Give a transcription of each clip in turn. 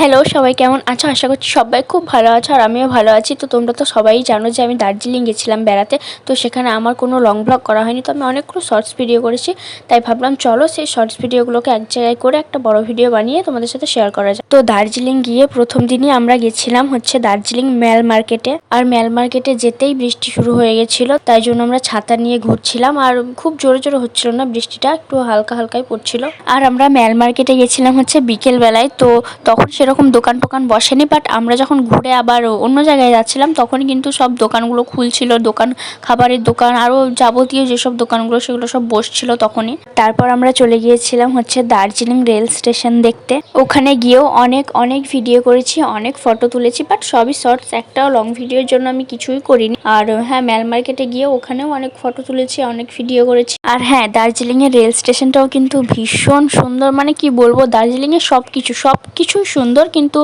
Hello সবাই কেমন আছো? আশা করছি সবাই খুব ভালো আছো আর আমিও ভালো আছি। তো তোমরা তো সবাই জানো যে আমি দার্জিলিং গেছিলাম বেড়াতে। তো সেখানে আমার কোনো লং ব্লগ করা হয়নি। তো আমি অনেকগুলো শর্টস ভিডিও করেছি। তাই ভাবলাম, চলো সেই শর্টস ভিডিওগুলোকে এক জায়গায় করে একটা বড় ভিডিও বানিয়ে তোমাদের সাথে শেয়ার করা যায় তো দার্জিলিং গিয়ে প্রথম দিনই আমরা গেছিলাম হচ্ছে দার্জিলিং ম্যাল মার্কেটে আর ম্যাল মার্কেটে যেতেই বৃষ্টি শুরু হয়ে গেছিল। তাই জন্য আমরা ছাতা নিয়ে ঘুরছিলাম। আর খুব জোরে জোরে হচ্ছিল না, বৃষ্টিটা একটু হালকা হালকাই পড়ছিল। আর আমরা ম্যাল মার্কেটে গেছিলাম হচ্ছে বিকেল বেলায়। তো তখন সেরকম দোকান টোকান বসেনি বাট আমরা যখন ঘুরে আবার অন্য জায়গায় যাচ্ছিলাম তখন কিন্তু সব দোকানগুলো খুলছিল, দোকান, খাবারের দোকান, আরও যাবতীয় যেসব দোকানগুলো, সেগুলো সব বসছিল তখনই। তারপর আমরা চলে গিয়েছিলাম হচ্ছে দার্জিলিং রেল স্টেশন দেখতে। ওখানে গিয়েও অনেক অনেক ভিডিও করেছি, অনেক ফটো তুলেছি বাট সবই শর্টস, একটাও লং ভিডিওর জন্য আমি কিছুই করিনি। আর হ্যাঁ ম্যাল মার্কেটে গিয়ে ওখানেও অনেক ফটো তুলেছি, অনেক ভিডিও করেছি। আর হ্যাঁ দার্জিলিংয়ের রেল স্টেশনটাও কিন্তু ভীষণ সুন্দর মানে কি বলব দার্জিলিং এর সব কিছু সব কিছুই সুন্দর। কিন্তু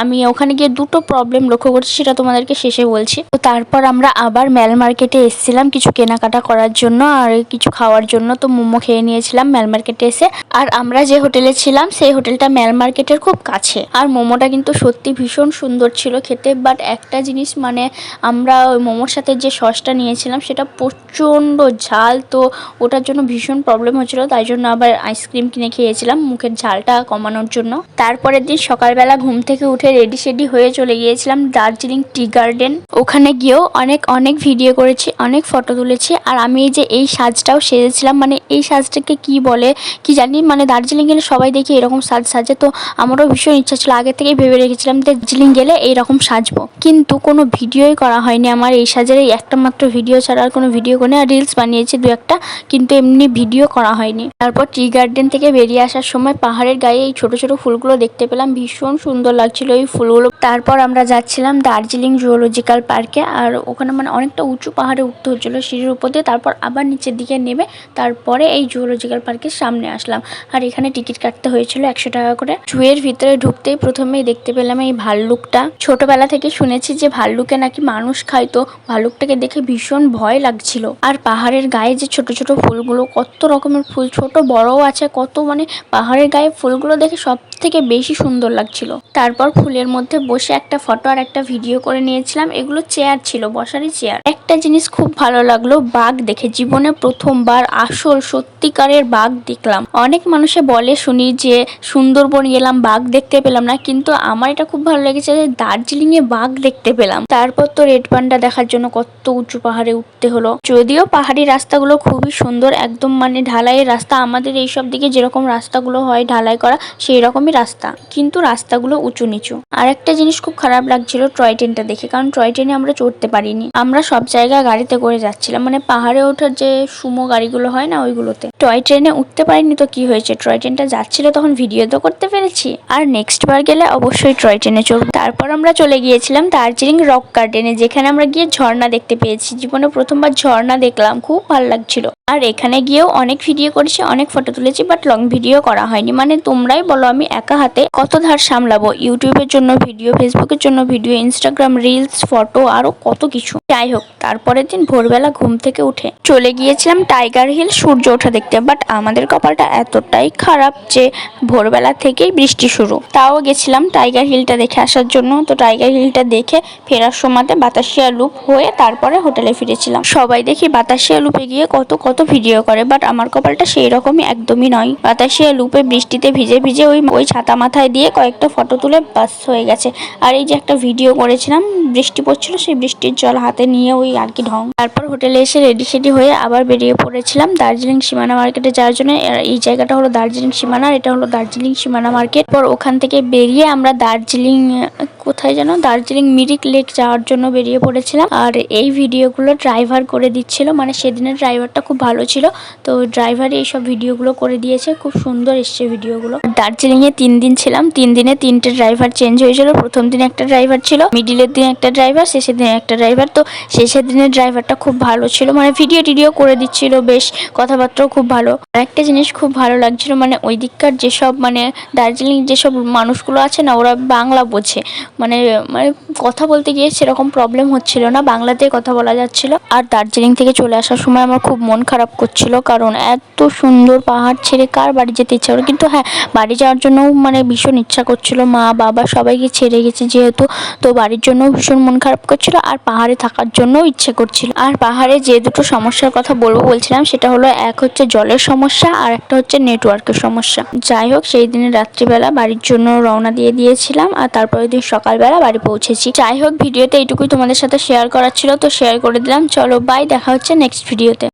আমি ওখানে গিয়ে দুটো প্রবলেম লক্ষ্য করছি, সেটা তোমাদেরকে শেষে বলছি। তো তারপর আমরা আবার ম্যাল মার্কেটে এসেছিলাম কিছু কেনাকাটা করার জন্য, আর কিছু খাওয়ার জন্য। তো মোমো খেয়ে নিয়েছিলাম ম্যাল মার্কেটে এসে। আর আমরা যে হোটেলে ছিলাম, সেই হোটেলটা ম্যাল মার্কেটের খুব কাছে। আর মোমোটা কিন্তু সত্যি ভীষণ সুন্দর ছিল খেতে বাট একটা জিনিস মানে আমরা ওই মোমোর সাথে যে সসটা নিয়েছিলাম, সেটা প্রচণ্ড ঝাল, তো ওটার জন্য ভীষণ প্রবলেম হচ্ছিল তাই জন্য আবার আইসক্রিম কিনে খেয়েছিলাম, মুখের ঝালটা কমানোর জন্য। তারপরের দিন সকালবেলা ঘুম থেকে উঠে রেডি সেডি হয়ে চলে গিয়েছিলাম দার্জিলিং টি গার্ডেন। ওখানে গিয়েও অনেক অনেক ভিডিও করেছি, অনেক ফটো তুলেছি। আর আমি এই যে এই সাজটাও সেজেছিলাম মানে এই সাজটাকে কি বলে, কি জানি মানে দার্জিলিং গেলে সবাই দেখি এরকম সাজ সাজে। তো আমারও ভীষণ ইচ্ছা ছিল, আগে থেকেই ভেবে রেখেছিলাম দার্জিলিং গেলে এইরকম সাজবো। কিন্তু কোনো ভিডিওই করা হয়নি আমার এই সাজের, এই একটা মাত্র ভিডিও ছাড়া আর কোনো ভিডিও করে আর রিলস বানিয়েছি দু একটা, কিন্তু এমনি ভিডিও করা হয়নি। তারপর টি গার্ডেন থেকে বেরিয়ে আসার সময় পাহাড়ের গায়ে এই ছোট ছোট ফুলগুলো দেখতে পেলাম ভীষণ সুন্দর লাগছিল এই ফুলগুলো। তারপর আমরা যাচ্ছিলাম দার্জিলিং জুওলজিক্যাল পার্কে আর ওখানে মানে অনেকটা উঁচু পাহাড়ে উঠতে হচ্ছিল সিঁড়ির উপর দিয়ে। তারপর আবার নিচের দিকে নেমে তারপরে এই জুওলজিক্যাল পার্কের সামনে আসলাম। আর এখানে টিকিট কাটতে হয়েছিল একশো টাকা করে। জুয়ের ভিতরে ঢুকতেই প্রথমেই দেখতে পেলাম এই ভাল্লুকটা। ছোটবেলা থেকে শুনেছি যে ভাল্লুকে নাকি মানুষ খাইতো। ভাল্লুকটাকে দেখে ভীষণ ভয় লাগছিল। আর পাহাড়ের গায়ে যে ছোট ছোট ফুলগুলো, কত রকমের ফুল, ছোট বড়ও আছে, কত মানে পাহাড়ের গায়ে ফুলগুলো দেখে সব থেকে বেশি সুন্দর লাগছিল তারপর ফুলের মধ্যে বসে একটা ফটো আর একটা ভিডিও করে নিয়েছিলাম। এগুলো চেয়ার ছিল, বসারই চেয়ার। একটা জিনিস খুব ভালো লাগল, বাঘ দেখে। জীবনে প্রথমবার আসল সত্যিকারের বাঘ দেখলাম। অনেক মানুষে বলে শুনি যে, সুন্দরবন গেলাম, বাঘ দেখতে পেলাম না। কিন্তু আমার এটা খুব ভালো লেগেছে যে দার্জিলিং এ বাঘ দেখতে পেলাম। তারপর তো রেড পান্ডা দেখার জন্য কত উঁচু পাহাড়ে উঠতে হলো। যদিও পাহাড়ি রাস্তাগুলো খুবই সুন্দর, একদম মানে ঢালাইয়ের রাস্তা। আমাদের এইসব দিকে যেরকম রাস্তাগুলো হয় ঢালাই করা সেই রকমই রাস্তা। কিন্তু রাস্তাগুলো উঁচু নিচু। আর একটা জিনিস খুব খারাপ লাগছিল টয় ট্রেনটা দেখে, কারণ টয় ট্রেনে আমরা চড়তে পারিনি। আমরা সব জায়গায় গাড়িতে করে যাচ্ছিলাম মানে পাহাড়ে ওঠার যে সুমো গাড়িগুলো হয় না ওইগুলোতে। টয় ট্রেনে উঠতে পারিনি তো কি হয়েছে? টয় ট্রেনটা যাচ্ছিল তখন ভিডিও তো করতে পেরেছি। আর নেক্সট বার গেলে অবশ্যই টয় ট্রেনে চড়বো। তারপর আমরা চলে গিয়েছিলাম দার্জিলিং রক গার্ডেনে, যেখানে আমরা গিয়ে ঝর্ণা দেখতে পেয়েছি। জীবনে প্রথমবার ঝর্ণা দেখলাম, খুব ভালো লাগছিল। আর এখানে গিয়েও অনেক ভিডিও করেছি, অনেক ফটো তুলেছি বাট লং ভিডিও করা হয়নি। মানে তোমরাই বলো আমি একা হাতে কত ধার সামলাবো? ইউটিউবের জন্য ভিডিও ফেসবুকের জন্য ভিডিও ইনস্টাগ্রাম রিলস ফটো আরও কত কিছু। যাই হোক, তারপরের দিন ভোরবেলা ঘুম থেকে উঠে চলে গিয়েছিলাম টাইগার হিল সূর্য ওঠা দেখতে। বাট আমাদের কপালটা এতটাই খারাপ যে ভোরবেলা থেকেই বৃষ্টি শুরু। তাও গেছিলাম টাইগার হিলটা দেখে আসার জন্য। তো টাইগার হিলটা দেখে ফেরার সময়তে বাতাসিয়া লুপ হয়ে তারপরে হোটেলে ফিরেছিলাম। সবাই দেখি বাতাসিয়া লুপে গিয়ে কত কত ভিডিও করে বাট আমার কপালটা সেই রকমই একদমই নয়। বাতাসিয়া লুপে বৃষ্টিতে ভিজে ভিজে ওই ওই ছাতা মাথায় দিয়ে কয়েকটা ফটো তুলে বাস হয়ে গেছে। আর এই যে একটা ভিডিও করেছিলাম, বৃষ্টি পড়ছিল, সেই বৃষ্টির জল হাতে নিয়ে ওই আর কি ঢং। তারপর হোটেলে এসে রেডি সেডি হয়ে আবার বেরিয়ে পড়েছিলাম দার্জিলিং সীমানা মার্কেটে যাওয়ার জন্য। এই জায়গাটা হলো দার্জিলিং সীমানা এটা হলো দার্জিলিং সীমানা মার্কেট। পর ওখান থেকে বেরিয়ে আমরা দার্জিলিং কোথায় যেন? দার্জিলিং মিরিক লেক যাওয়ার জন্য বেরিয়ে পড়েছিলাম। আর এই ভিডিওগুলো ড্রাইভার করে দিচ্ছিল। মানে সেদিনের ড্রাইভারটা খুব ভালো ছিল। তো ড্রাইভারই এইসব ভিডিওগুলো করে দিয়েছে। খুব সুন্দর এসছে ভিডিওগুলো। দার্জিলিংয়ে তিন দিন ছিলাম। তিন দিনে তিনটে ড্রাইভার চেঞ্জ হয়েছিল। প্রথম দিন একটা ড্রাইভার ছিল। মিডিলের দিন একটা ড্রাইভার, শেষের দিনে একটা ড্রাইভার। তো শেষের দিনের ড্রাইভারটা খুব ভালো ছিল। মানে ভিডিও টিডিও করে দিচ্ছিল বেশ। কথাবার্তাও খুব ভালো। আর একটা জিনিস খুব ভালো লাগছিল। মানে ওই দিককার যেসব মানে দার্জিলিং যেসব মানুষগুলো আছে না, ওরা বাংলা বোঝে। মানে মানে কথা বলতে গিয়ে সেরকম প্রবলেম হচ্ছিল না। বাংলাতেই কথা বলা যাচ্ছিল। আর দার্জিলিং থেকে চলে আসার সময় আমার খুব মন খারাপ করছিল। কারণ এত সুন্দর পাহাড় ছেড়ে কার বাড়ি যেতে ইচ্ছা করে কিন্তু হ্যাঁ বাড়ি যাওয়ার জন্যও মানে ভীষণ ইচ্ছা করছিল। মা, বাবা সবাইকে ছেড়ে গেছে যেহেতু। তো বাড়ির জন্য ভীষণ মন খারাপ করছিল। আর পাহাড়ে থাকার জন্যও ইচ্ছে করছিল। আর পাহাড়ে যে দুটো সমস্যার কথা বলব বলছিলাম, সেটা হলো এক হচ্ছে জলের সমস্যা আর একটা হচ্ছে নেটওয়ার্কের সমস্যা। যাই হোক, সেই দিনে রাত্রিবেলা বাড়ির জন্য রওনা দিয়ে দিয়েছিলাম। আর তারপরের দিন সকালবেলা বাড়ি পৌঁছেছি। যাই হোক, ভিডিওতে এইটুকুই তোমাদের সাথে শেয়ার করার ছিল, তো শেয়ার করে দিলাম। চলো বাই দেখা হচ্ছে নেক্সট ভিডিওতে